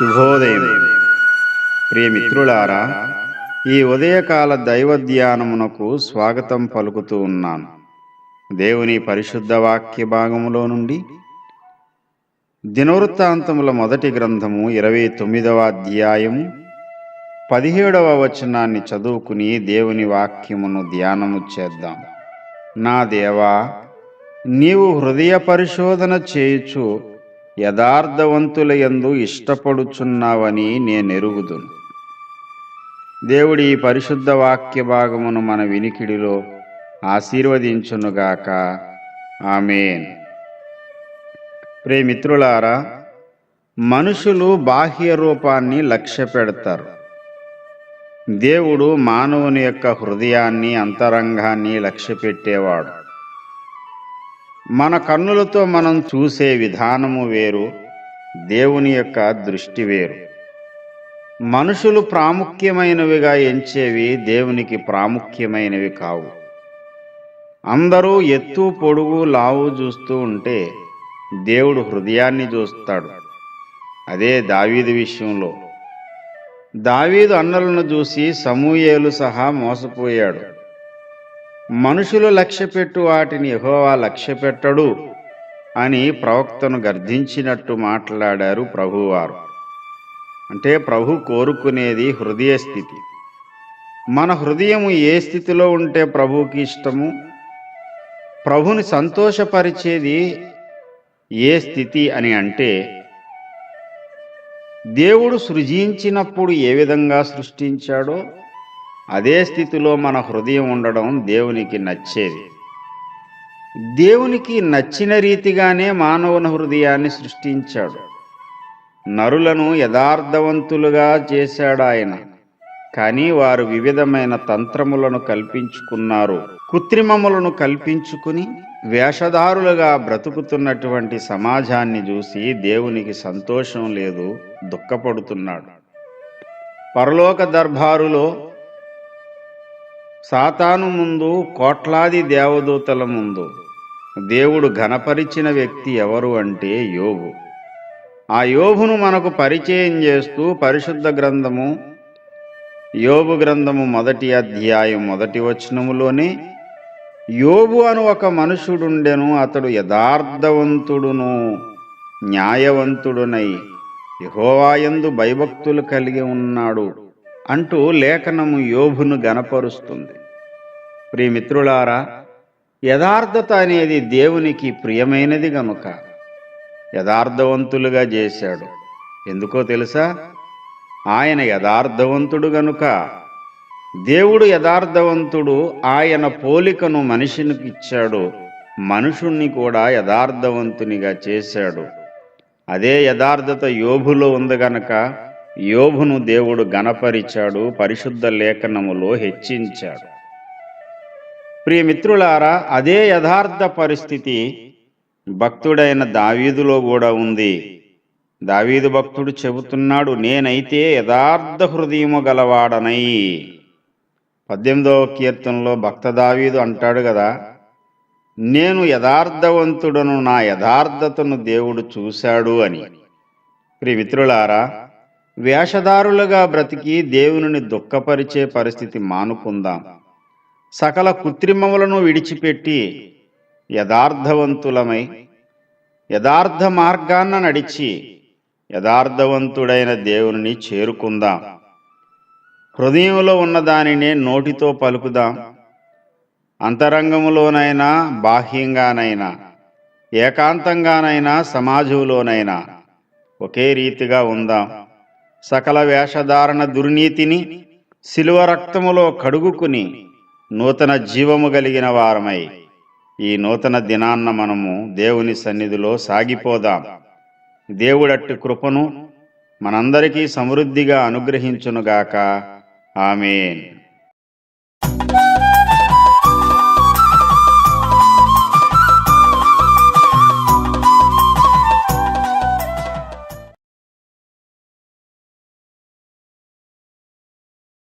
శుభోదయం. ప్రియమిత్రులారా ఈ ఉదయకాల దైవ ధ్యానమునకు స్వాగతం పలుకుతూ ఉన్నాను. దేవుని పరిశుద్ధ వాక్య భాగములో నుండి దినవృత్తాంతముల మొదటి గ్రంథము ఇరవై తొమ్మిదవ అధ్యాయము పదిహేడవ వచనాన్ని చదువుకుని దేవుని వాక్యమును ధ్యానము చేద్దాం. నా దేవా నీవు హృదయ పరిశోధన చేయుచు యథార్థవంతుల యందు ఇష్టపడుచున్నావని నేనెరుగుదును. దేవుడి ఈ పరిశుద్ధ వాక్య భాగమును మన వినికిడిలో ఆశీర్వదించునుగాక. ఆమెన్. ప్రేమిత్రులారా మనుషులు బాహ్య రూపాన్ని లక్ష్య పెడతారు. దేవుడు మానవుని యొక్క హృదయాన్ని అంతరంగాన్ని లక్ష్య పెట్టేవాడు. మన కన్నులతో మనం చూసే విధానము వేరు దేవుని యొక్క దృష్టి వేరు. మనుషులు ప్రాముఖ్యమైనవిగా ఎంచేవి దేవునికి ప్రాముఖ్యమైనవి కావు. అందరూ ఎత్తు పొడుగు లావు చూస్తూ ఉంటే దేవుడు హృదయాన్ని చూస్తాడు. అదే దావీదు విషయంలో. దావీదు అన్నలను చూసి సమూయేలు సహా మోసపోయాడు. మనుషులు లక్ష్యపెట్టు వాటిని యహోవా లక్ష్యపెట్టడు అని ప్రవక్తను గర్ధించినట్టు మాట్లాడారు ప్రభువారు. అంటే ప్రభు కోరుకునేది హృదయ స్థితి. మన హృదయము ఏ స్థితిలో ఉంటే ప్రభువుకి ఇష్టము? ప్రభుని సంతోషపరిచేది ఏ స్థితి అని అంటే దేవుడు సృజించినప్పుడు ఏ విధంగా సృష్టించాడో అదే స్థితిలో మన హృదయం ఉండడం దేవునికి నచ్చేది. దేవునికి నచ్చిన రీతిగానే మానవుని హృదయాన్ని సృష్టించాడు. నరులను యథార్థవంతులుగా చేశాడు ఆయన. కానీ వారు వివిధమైన తంత్రములను కల్పించుకున్నారు. కృత్రిమములను కల్పించుకుని వేషధారులుగా బ్రతుకుతున్నటువంటి సమాజాన్ని చూసి దేవునికి సంతోషం లేదు దుఃఖపడుతున్నాడు. పరలోక దర్బారులో సాతాను ముందు కోట్లాది దేవదూతల ముందు. దేవుడు ఘనపరిచిన వ్యక్తి ఎవరు అంటే యోగు ఆ యోగును మనకు పరిచయం చేస్తూ పరిశుద్ధ గ్రంథము యోబు గ్రంథము మొదటి అధ్యాయం మొదటి వచనములోనే యోబు అను ఒక మనుషుడుండెను అతడు యథార్థవంతుడును న్యాయవంతుడునై యహోవాయందు భయభక్తులు కలిగి ఉన్నాడు. అంటూ లేఖనము యోభును గనపరుస్తుంది ప్రియమిత్రులారా యథార్థత అనేది దేవునికి ప్రియమైనది గనుక యథార్థవంతులుగా చేశాడు. ఎందుకో తెలుసా? ఆయన యథార్థవంతుడు గనుక దేవుడు యథార్థవంతుడు ఆయన పోలికను మనిషినికి ఇచ్చాడు మనుషుణ్ణి కూడా యథార్థవంతునిగా చేశాడు. అదే యథార్థత యోభులో ఉంది గనక యోబును దేవుడు గణపరిచాడు పరిశుద్ధ లేఖనములో హెచ్చించాడు. ప్రియమిత్రులారా అదే యథార్థ పరిస్థితి భక్తుడైన దావీదులో కూడా ఉంది. దావీదు భక్తుడు చెబుతున్నాడు నేనైతే యథార్థ హృదయము గలవాడనై. పద్దెనిమిదవ కీర్తనలో భక్త దావీదు అంటాడు కదా నేను యథార్థవంతుడను నా యథార్థతను దేవుడు చూశాడు అని. ప్రియమిత్రులారా వేషధారులుగా బ్రతికి దేవుని దుఃఖపరిచే పరిస్థితి మానుకుందాం. సకల కృత్రిమములను విడిచిపెట్టి యథార్థవంతులమై యథార్థ మార్గాన్న నడిచి యథార్థవంతుడైన దేవుని చేరుకుందాం. హృదయంలో ఉన్న దానినే నోటితో పలుకుదాం. అంతరంగములోనైనా బాహ్యంగానైనా ఏకాంతంగానైనా సమాజంలోనైనా ఒకే రీతిగా ఉందాం. సకల వేషధారణ దుర్నీతిని శిలువ రక్తములో కడుగుకుని నూతన జీవము కలిగిన వారమై ఈ నూతన దినాన్న మనము దేవుని సన్నిధిలో సాగిపోదాం. దేవుడట్టి కృపను మనందరికీ సమృద్ధిగా అనుగ్రహించునుగాక. ఆమెన్.